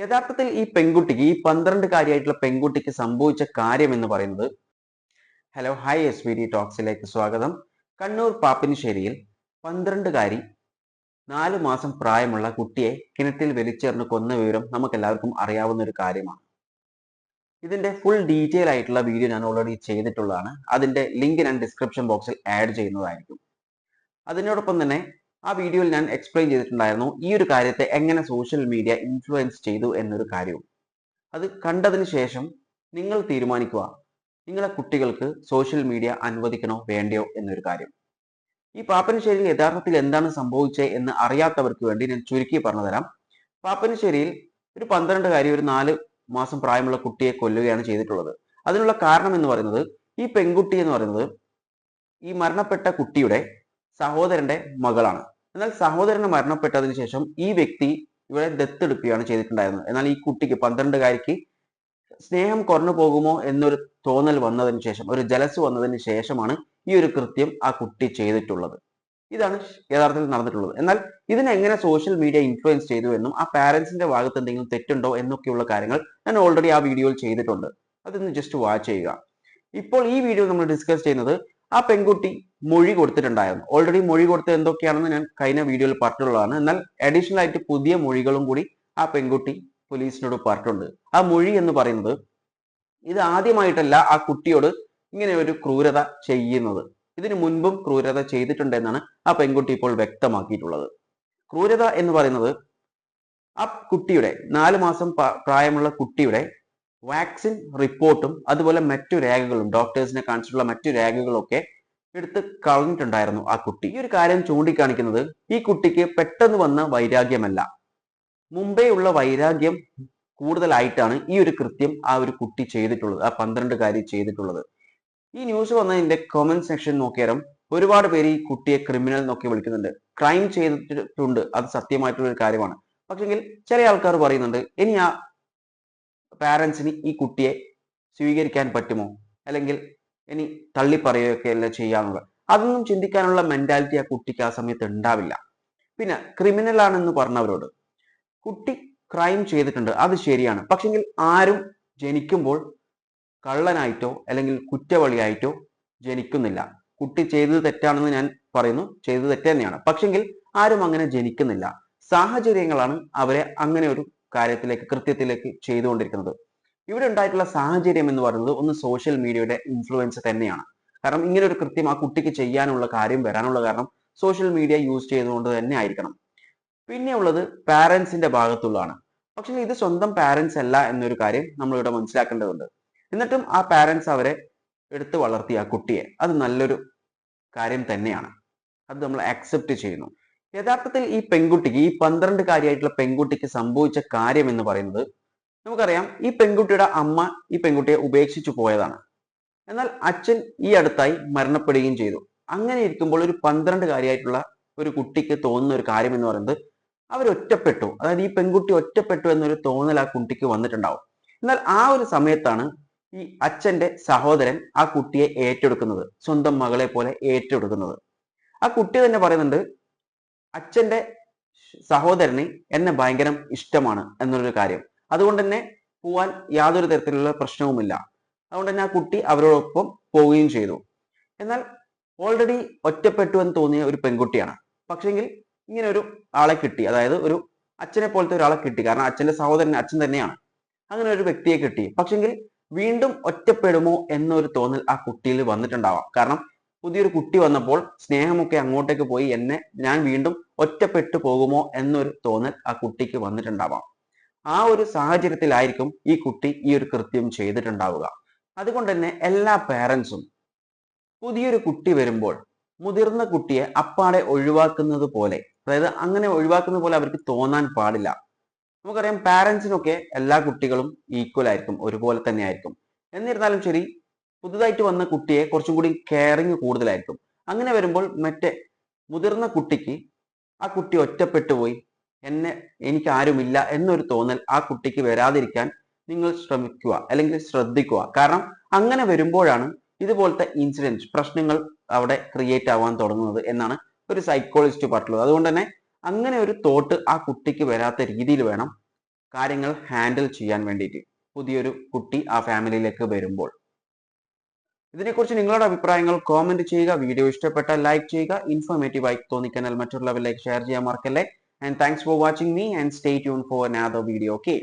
യഥാർത്ഥത്തിൽ ഈ പെൺകുട്ടിക്ക് ഈ പന്ത്രണ്ടുകാരിയായിട്ടുള്ള പെൺകുട്ടിക്ക് സംഭവിച്ച കാര്യം എന്ന് പറയുന്നത് hello hi S V D ടോക്സിലേക്ക് സ്വാഗതം. കണ്ണൂർ പാപ്പിനിശ്ശേരിയിൽ പന്ത്രണ്ടുകാരി നാലു മാസം പ്രായമുള്ള കുട്ടിയെ കിണറ്റിൽ വലിച്ചെറിഞ്ഞ് കൊന്ന വിവരം നമുക്കെല്ലാവർക്കും അറിയാവുന്ന ഒരു കാര്യമാണ്. ഇതിന്റെ ഫുൾ ഡീറ്റെയിൽ ആയിട്ടുള്ള വീഡിയോ ഞാൻ ഓൾറെഡി ചെയ്തിട്ടുള്ളതാണ്. അതിന്റെ ലിങ്ക് ഞാൻ ഡിസ്ക്രിപ്ഷൻ ബോക്സിൽ ആഡ് ചെയ്യുന്നതായിരിക്കും. അതിനോടൊപ്പം തന്നെ ആ വീഡിയോയിൽ ഞാൻ എക്സ്പ്ലെയിൻ ചെയ്തിട്ടുണ്ടായിരുന്നു ഈ ഒരു കാര്യത്തെ എങ്ങനെ സോഷ്യൽ മീഡിയ ഇൻഫ്ലുവൻസ് ചെയ്തു എന്നൊരു കാര്യവും. അത് കണ്ടതിന് ശേഷം നിങ്ങൾ തീരുമാനിക്കുക നിങ്ങളെ കുട്ടികൾക്ക് സോഷ്യൽ മീഡിയ അനുവദിക്കണോ വേണ്ടയോ എന്നൊരു കാര്യം. ഈ പാപ്പനശ്ശേരിയിൽ യഥാർത്ഥത്തിൽ എന്താണ് സംഭവിച്ചത് എന്ന് അറിയാത്തവർക്ക് വേണ്ടി ഞാൻ ചുരുക്കി പറഞ്ഞുതരാം. പാപ്പനശ്ശേരിയിൽ ഒരു പന്ത്രണ്ടുകാരി ഒരു നാല് മാസം പ്രായമുള്ള കുട്ടിയെ കൊല്ലുകയാണ് ചെയ്തിട്ടുള്ളത്. അതിനുള്ള കാരണം എന്ന് പറയുന്നത് ഈ പെൺകുട്ടി എന്ന് പറയുന്നത് ഈ മരണപ്പെട്ട കുട്ടിയുടെ സഹോദരന്റെ മകളാണ്. എന്നാൽ സഹോദരന് മരണപ്പെട്ടതിന് ശേഷം ഈ വ്യക്തി ഇവിടെ ദത്തെടുക്കുകയാണ് ചെയ്തിട്ടുണ്ടായിരുന്നത്. എന്നാൽ ഈ കുട്ടിക്ക് പന്ത്രണ്ടുകാരിക്ക് സ്നേഹം കുറഞ്ഞു പോകുമോ എന്നൊരു തോന്നൽ വന്നതിന് ശേഷം ഒരു ജലസ് വന്നതിന് ശേഷമാണ് ഈ ഒരു കൃത്യം ആ കുട്ടി ചെയ്തിട്ടുള്ളത്. ഇതാണ് യഥാർത്ഥത്തിൽ നടന്നിട്ടുള്ളത്. എന്നാൽ ഇതിനെങ്ങനെ സോഷ്യൽ മീഡിയ ഇൻഫ്ലുവൻസ് ചെയ്തു എന്നും ആ പാരന്റ്സിന്റെ ഭാഗത്ത് എന്തെങ്കിലും തെറ്റുണ്ടോ എന്നൊക്കെയുള്ള കാര്യങ്ങൾ ഞാൻ ഓൾറെഡി ആ വീഡിയോയിൽ ചെയ്തിട്ടുണ്ട്. അതൊന്ന് ജസ്റ്റ് വാച്ച് ചെയ്യുക. ഇപ്പോൾ ഈ വീഡിയോ നമ്മൾ ഡിസ്കസ് ചെയ്യുന്നത് ആ പെൺകുട്ടി മൊഴി കൊടുത്തിട്ടുണ്ടായിരുന്നു. ഓൾറെഡി മൊഴി കൊടുത്തത് എന്തൊക്കെയാണെന്ന് ഞാൻ കഴിഞ്ഞ വീഡിയോയിൽ പറഞ്ഞിട്ടുള്ളതാണ്. എന്നാൽ അഡീഷണൽ ആയിട്ട് പുതിയ മൊഴികളും കൂടി ആ പെൺകുട്ടി പോലീസിനോട് പറഞ്ഞിട്ടുണ്ട്. ആ മൊഴി എന്ന് പറയുന്നത് ഇത് ആദ്യമായിട്ടല്ല ആ കുട്ടിയോട് ഇങ്ങനെ ഒരു ക്രൂരത ചെയ്യുന്നത്. ഇതിനു മുൻപും ക്രൂരത ചെയ്തിട്ടുണ്ട് എന്നാണ് ആ പെൺകുട്ടി ഇപ്പോൾ വ്യക്തമാക്കിയിട്ടുള്ളത്. ക്രൂരത എന്ന് പറയുന്നത് ആ കുട്ടിയുടെ നാല് മാസം പ്രായമുള്ള കുട്ടിയുടെ വാക്സിൻ റിപ്പോർട്ടും അതുപോലെ മറ്റു രേഖകളും ഡോക്ടേഴ്സിനെ കാണിച്ചിട്ടുള്ള മറ്റു രേഖകളൊക്കെ എടുത്ത് കളഞ്ഞിട്ടുണ്ടായിരുന്നു ആ കുട്ടി. ഈ ഒരു കാര്യം ചൂണ്ടിക്കാണിക്കുന്നത് ഈ കുട്ടിക്ക് പെട്ടെന്ന് വന്ന വൈരാഗ്യമല്ല. മുംബൈ ഉള്ള വൈരാഗ്യം കൂടുതലായിട്ടാണ് ഈ ഒരു കൃത്യം ആ ഒരു കുട്ടി ചെയ്തിട്ടുള്ളത് ആ പന്ത്രണ്ടുകാരി ചെയ്തിട്ടുള്ളത്. ഈ ന്യൂസ് വന്നതിന്റെ കമന്റ് സെക്ഷൻ നോക്കിയാലും ഒരുപാട് പേര് ഈ കുട്ടിയെ ക്രിമിനൽ നോക്കി വിളിക്കുന്നുണ്ട്. ക്രൈം ചെയ്തിട്ടുണ്ട് അത് സത്യമായിട്ടുള്ള ഒരു കാര്യമാണ്. പക്ഷെങ്കിൽ ചില ആൾക്കാർ പറയുന്നുണ്ട് ഇനി ആ പാരന്റ്സിന് ഈ കുട്ടിയെ സ്വീകരിക്കാൻ പറ്റുമോ? അല്ലെങ്കിൽ ഇനി തള്ളിപ്പറയുകയൊക്കെ അല്ല ചെയ്യാന്നുള്ളത് അതൊന്നും ചിന്തിക്കാനുള്ള മെന്റാലിറ്റി ആ കുട്ടിക്ക് ആ സമയത്ത് ഉണ്ടാവില്ല. പിന്നെ ക്രിമിനൽ ആണെന്ന് പറഞ്ഞവരോട് കുട്ടി ക്രൈം ചെയ്തിട്ടുണ്ട് അത് ശരിയാണ്. പക്ഷെങ്കിൽ ആരും ജനിക്കുമ്പോൾ കള്ളനായിട്ടോ അല്ലെങ്കിൽ കുറ്റവാളിയായിട്ടോ ജനിക്കുന്നില്ല. കുട്ടി ചെയ്തത് തെറ്റാണെന്ന് ഞാൻ പറയുന്നു ചെയ്തത് തെറ്റ് തന്നെയാണ് പക്ഷെങ്കിൽ ആരും അങ്ങനെ ജനിക്കുന്നില്ല. സാഹചര്യങ്ങളാണ് അവരെ അങ്ങനെ ഒരു കാര്യത്തിലേക്ക് കൃത്യത്തിലേക്ക് ചെയ്തുകൊണ്ടിരിക്കുന്നത്. ഇവിടെ ഉണ്ടായിട്ടുള്ള സാഹചര്യം എന്ന് പറയുന്നത് ഒന്ന് സോഷ്യൽ മീഡിയയുടെ ഇൻഫ്ലുവൻസ് തന്നെയാണ്. കാരണം ഇങ്ങനെ ഒരു കൃത്യം ആ കുട്ടിക്ക് ചെയ്യാനുള്ള കാര്യം വരാനുള്ള കാരണം സോഷ്യൽ മീഡിയ യൂസ് ചെയ്തുകൊണ്ട് തന്നെ ആയിരിക്കണം. പിന്നെ ഉള്ളത് പാരന്റ്സിന്റെ ഭാഗത്തുള്ളതാണ്. പക്ഷെ ഇത് സ്വന്തം പാരൻസ് അല്ല എന്നൊരു കാര്യം നമ്മൾ ഇവിടെ മനസ്സിലാക്കേണ്ടതുണ്ട്. എന്നിട്ടും ആ പാരൻസ് അവരെ എടുത്തു വളർത്തി ആ കുട്ടിയെ. അത് നല്ലൊരു കാര്യം തന്നെയാണ്. അത് നമ്മൾ അക്സെപ്റ്റ് ചെയ്യുന്നു. യഥാർത്ഥത്തിൽ ഈ പെൺകുട്ടിക്ക് ഈ പന്ത്രണ്ട് കാര്യമായിട്ടുള്ള പെൺകുട്ടിക്ക് സംഭവിച്ച കാര്യം എന്ന് പറയുന്നത് നമുക്കറിയാം ഈ പെൺകുട്ടിയുടെ അമ്മ ഈ പെൺകുട്ടിയെ ഉപേക്ഷിച്ചു പോയതാണ്. എന്നാൽ അച്ഛൻ ഈ അടുത്തായി മരണപ്പെടുകയും ചെയ്തു. അങ്ങനെ ഇരിക്കുമ്പോൾ ഒരു പന്ത്രണ്ട് കാര്യമായിട്ടുള്ള ഒരു കുട്ടിക്ക് തോന്നുന്ന ഒരു കാര്യം എന്ന് പറയുന്നത് അവരൊറ്റപ്പെട്ടു അതായത് ഈ പെൺകുട്ടി ഒറ്റപ്പെട്ടു എന്നൊരു തോന്നൽ ആ കുട്ടിക്ക് വന്നിട്ടുണ്ടാവും. എന്നാൽ ആ ഒരു സമയത്താണ് ഈ അച്ഛന്റെ സഹോദരൻ ആ കുട്ടിയെ ഏറ്റെടുക്കുന്നത് സ്വന്തം മകളെ പോലെ ഏറ്റെടുക്കുന്നത്. ആ കുട്ടി തന്നെ പറയുന്നുണ്ട് അച്ഛന്റെ സഹോദരന് എന്നെ ഭയങ്കരം ഇഷ്ടമാണ് എന്നൊരു കാര്യം. അതുകൊണ്ട് തന്നെ പോവാൻ യാതൊരു തരത്തിലുള്ള പ്രശ്നവുമില്ല. അതുകൊണ്ട് തന്നെ ആ കുട്ടി അവരോടൊപ്പം പോവുകയും ചെയ്തു. എന്നാൽ ഓൾറെഡി ഒറ്റപ്പെട്ടു എന്ന് തോന്നിയ ഒരു പെൺകുട്ടിയാണ്. പക്ഷെങ്കിൽ ഇങ്ങനെ ഒരു ആളെ കിട്ടി. അതായത് ഒരു അച്ഛനെ പോലത്തെ ഒരാളെ കിട്ടി. കാരണം അച്ഛന്റെ സഹോദരൻ അച്ഛൻ തന്നെയാണ്. അങ്ങനെ ഒരു വ്യക്തിയെ കിട്ടി. പക്ഷെങ്കിൽ വീണ്ടും ഒറ്റപ്പെടുമോ എന്നൊരു തോന്നൽ ആ കുട്ടിയിൽ വന്നിട്ടുണ്ടാവാം. കാരണം പുതിയൊരു കുട്ടി വന്നപ്പോൾ സ്നേഹമൊക്കെ അങ്ങോട്ടേക്ക് പോയി എന്നെ ഞാൻ വീണ്ടും ഒറ്റപ്പെട്ടു പോകുമോ എന്നൊരു തോന്നൽ ആ കുട്ടിക്ക് വന്നിട്ടുണ്ടാവാം. ആ ഒരു സാഹചര്യത്തിലായിരിക്കും ഈ കുട്ടി ഈ ഒരു കൃത്യം ചെയ്തിട്ടുണ്ടാവുക. അതുകൊണ്ട് തന്നെ എല്ലാ പേരൻസും പുതിയൊരു കുട്ടി വരുമ്പോൾ മുതിർന്ന കുട്ടിയെ അപ്പാടെ ഒഴിവാക്കുന്നത് പോലെ അതായത് അങ്ങനെ ഒഴിവാക്കുന്നത് പോലെ അവർക്ക് തോന്നാൻ പാടില്ല. നമുക്കറിയാം പാരൻസിനൊക്കെ എല്ലാ കുട്ടികളും ഈക്വൽ ആയിരിക്കും ഒരുപോലെ തന്നെ ആയിരിക്കും എന്നിരുന്നാലും ശരി പുതുതായിട്ട് വന്ന കുട്ടിയെ കുറച്ചും കൂടി കെയറിങ് കൂടുതലായിരിക്കും. അങ്ങനെ വരുമ്പോൾ മറ്റേ മുതിർന്ന കുട്ടിക്ക് ആ കുട്ടി ഒറ്റപ്പെട്ടു പോയി എന്നെ എനിക്ക് ആരുമില്ല എന്നൊരു തോന്നൽ ആ കുട്ടിക്ക് വരാതിരിക്കാൻ നിങ്ങൾ ശ്രമിക്കുക അല്ലെങ്കിൽ ശ്രദ്ധിക്കുക. കാരണം അങ്ങനെ വരുമ്പോഴാണ് ഇതുപോലത്തെ ഇൻസിഡൻസ് പ്രശ്നങ്ങൾ അവിടെ ക്രിയേറ്റ് ആവാൻ തുടങ്ങുന്നത് എന്നാണ് ഒരു സൈക്കോളജിസ്റ്റ് പറഞ്ഞിട്ടുള്ളത്. അതുകൊണ്ട് തന്നെ അങ്ങനെ ഒരു തോട്ട് ആ കുട്ടിക്ക് വരാത്ത രീതിയിൽ വേണം കാര്യങ്ങൾ ഹാൻഡിൽ ചെയ്യാൻ വേണ്ടിയിട്ട് പുതിയൊരു കുട്ടി ആ ഫാമിലിയിലേക്ക് വരുമ്പോൾ. ഇതിനെക്കുറിച്ച് നിങ്ങളുടെ അഭിപ്രായങ്ങൾ കോമെന്റ് ചെയ്യുക. വീഡിയോ ഇഷ്ടപ്പെട്ട ലൈക്ക് ചെയ്യുക. ഇൻഫോർമേറ്റീവ് ആയി തോന്നിക്കനാൽ മറ്റുള്ളവരിലേക്ക് ഷെയർ ചെയ്യാൻ മറക്കല്ലേ. And thanks for watching me and stay tune for another video okay